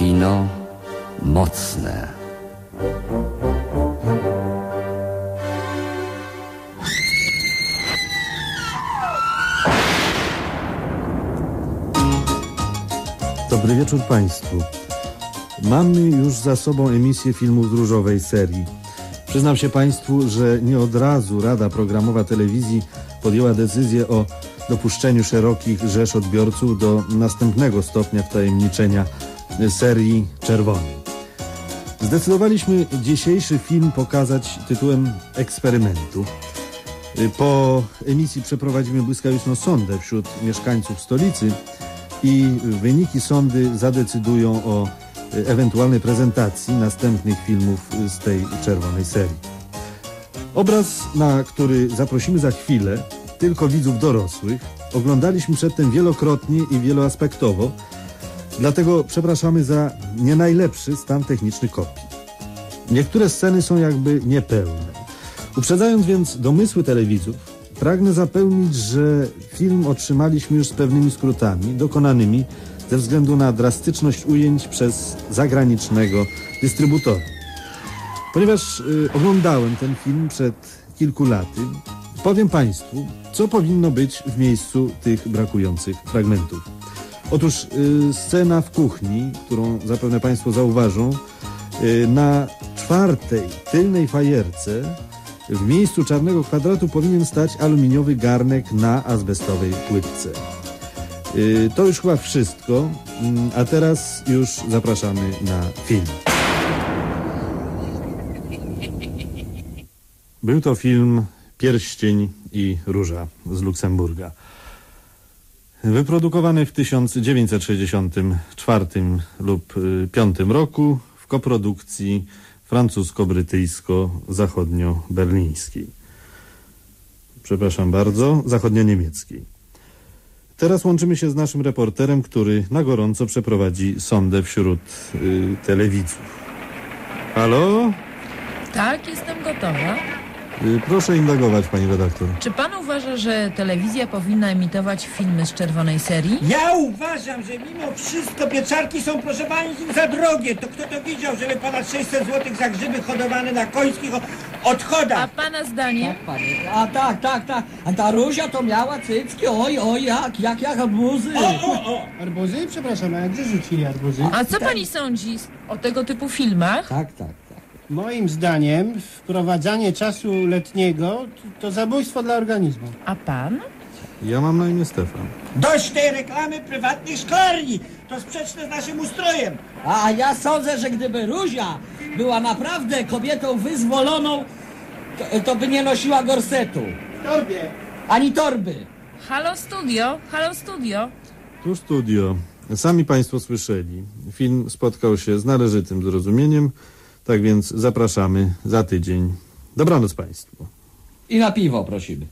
kino mocne. Dobry wieczór Państwu. Mamy już za sobą emisję filmu z różowej serii. Przyznam się Państwu, że nie od razu Rada Programowa Telewizji podjęła decyzję o dopuszczeniu szerokich rzesz odbiorców do następnego stopnia wtajemniczenia serii czerwonej. Zdecydowaliśmy dzisiejszy film pokazać tytułem eksperymentu. Po emisji przeprowadzimy błyskawiczną sondę wśród mieszkańców stolicy i wyniki sondy zadecydują o ewentualnej prezentacji następnych filmów z tej czerwonej serii. Obraz, na który zaprosimy za chwilę tylko widzów dorosłych, oglądaliśmy przedtem wielokrotnie i wieloaspektowo, dlatego przepraszamy za nie najlepszy stan techniczny kopii. Niektóre sceny są jakby niepełne. Uprzedzając więc domysły telewidzów, pragnę zapewnić, że film otrzymaliśmy już z pewnymi skrótami, dokonanymi ze względu na drastyczność ujęć przez zagranicznego dystrybutora. Ponieważ y, oglądałem ten film przed kilku laty, powiem Państwu, co powinno być w miejscu tych brakujących fragmentów. Otóż y, scena w kuchni, którą zapewne Państwo zauważą, y, na czwartej tylnej fajerce w miejscu czarnego kwadratu powinien stać aluminiowy garnek na azbestowej płytce. Y, to już chyba wszystko, mm, a teraz już zapraszamy na film. Był to film Pierścień i Róża z Luksemburga. Wyprodukowany w 1964 lub 5 roku w koprodukcji francusko-brytyjsko-zachodnio-berlińskiej. Przepraszam bardzo, zachodnio-niemieckiej. Teraz łączymy się z naszym reporterem, który na gorąco przeprowadzi sondę wśród y, telewidzów. Halo? Tak, jestem gotowa. Y, proszę indagować, pani redaktor. Czy pan uważa, że telewizja powinna emitować filmy z czerwonej serii? Ja uważam, że mimo wszystko pieczarki są, proszę pani, za drogie. To kto to widział, żeby ponad 600 zł za grzyby hodowane na końskich o- A odchodach? pana zdaniem? Tak, panie. A tak, tak, tak. A ta Róża to miała cycki, oj, oj, jak, jak, jak arbuzy. O, o, o! Arbuzy? Przepraszam, a gdzie rzucili arbuzy? A co pani sądzi o tego typu filmach? Tak, tak, tak. Moim zdaniem wprowadzanie czasu letniego to, zabójstwo dla organizmu. A pan? Ja mam na imię Stefan. Dość tej reklamy prywatnych szklarni! To sprzeczne z naszym ustrojem. A ja sądzę, że gdyby Róża była naprawdę kobietą wyzwoloną, to, to by nie nosiła gorsetu. W torbie! Ani torby. Halo studio, halo studio. Tu studio. Sami państwo słyszeli. Film spotkał się z należytym zrozumieniem, tak więc zapraszamy za tydzień. Dobranoc państwu. I na piwo prosimy.